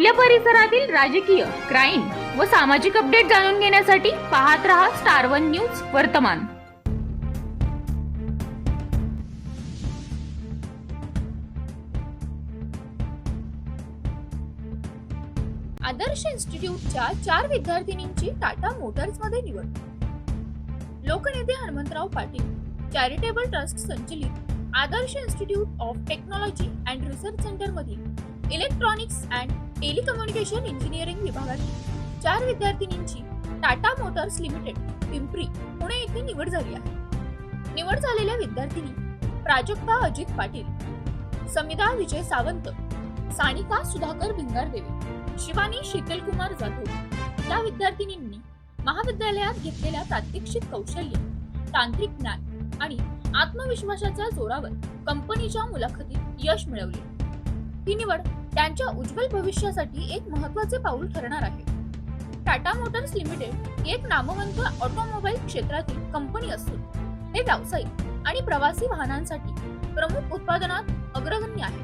आपल्या परिसरातील राजकीय क्राईम व सामाजिक अपडेट जाणून घेण्यासाठी पाहत रहा स्टार वन न्यूज वर्तमान. आदर्श इन्स्टिट्यूटच्या चार विद्यार्थिनींची टाटा मोटर्समध्ये निवड. लोकनेते हनुमंतराव पाटील चॅरिटेबल ट्रस्ट संचलित Adarsh institute of technology and research centre मधील इलेक्ट्रॉनिक्स अँड टेलिकम्युनिकेशन इंजिनिअरिंग विभागातील चार विद्यार्थिनींची टाटा मोटर्स लिमिटेड पिंपरी पुणे येथे निवड झाली आहे. निवड झालेल्या विद्यार्थिनी प्राजक्ता अजित पाटील समिधा विजय सावंत सानिका सुधाकर भिंगारदेवे शिवानी शीतलकुमार जाधव. या विद्यार्थिनींनी महाविद्यालयात घेतलेल्या प्रात्यक्षिक कौशल्य तांत्रिक ज्ञान आणि आत्मविश्वासाच्या जोरावर कंपनीच्या मुलाखतीत यश मिळवले. ही निवड त्यांच्या उज्ज्वल भविष्यासाठी एक महत्त्वाचे पाऊल ठरणार आहे. टाटा मोटर्स लिमिटेड एक नामवंत ऑटोमोबाईल क्षेत्रातील कंपनी असून ते व्यावसायिक आणि प्रवासी वाहनांसाठी प्रमुख उत्पादनात अग्रगण्य आहे.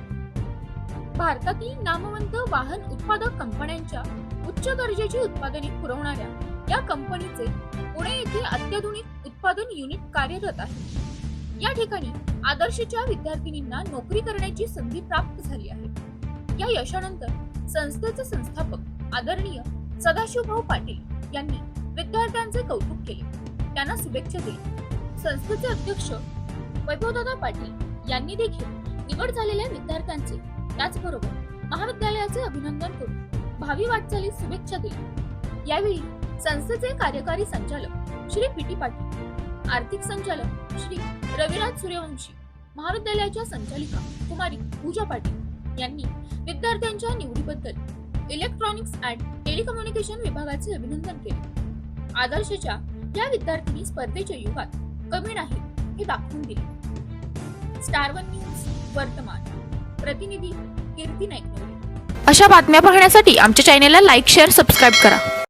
भारतातील नामवंत वाहन उत्पादक कंपन्यांच्या उच्च दर्जाची उत्पादने पुरवणाऱ्या या कंपनीचे पुणे येथे अत्याधुनिक उत्पादन युनिट कार्यरत आहे. या ठिकाणी आदर्शच्या विद्यार्थिनींना नोकरी करण्याची संधी प्राप्त झाली आहे. या यशानंतर संस्थेचे संस्थापक आदरणीय सदाशिवभाऊ पाटील यांनी विद्यार्थ्यांचे कौतुक केले. त्यांना शुभेच्छा दिल्या संस्थेचे अध्यक्ष वैभवदादा पाटील यांनी देखील निवड झालेल्या विद्यार्थ्यांचे त्याचबरोबर महाविद्यालयाचे अभिनंदन करून भावी वाटचालीस शुभेच्छा दिल्या. यावेळी संस्थेचे कार्यकारी संचालक श्री पी टी पाटील आर्थिक संचालक श्री रविराज सूर्यवंशी महाविद्यालयाच्या संचालिका कुमारी पूजा पाटील यांनी विद्यार्थ्यांच्या निवडीबद्दल इलेक्ट्रॉनिक्स अँड टेलिकम्युनिकेशन विभागाचे अभिनंदन केले. आदर्शच्या या विद्यार्थिनी स्पर्धेच्या युगात कमी नाही हे दाखवून दिले. स्टार वन न्यूज वर्तमान. प्रतिनिधी कीर्ती नाईक. अशा बातम्या पाहण्यासाठी आमच्या चॅनेलला लाईक शेअर सबस्क्राईब करा.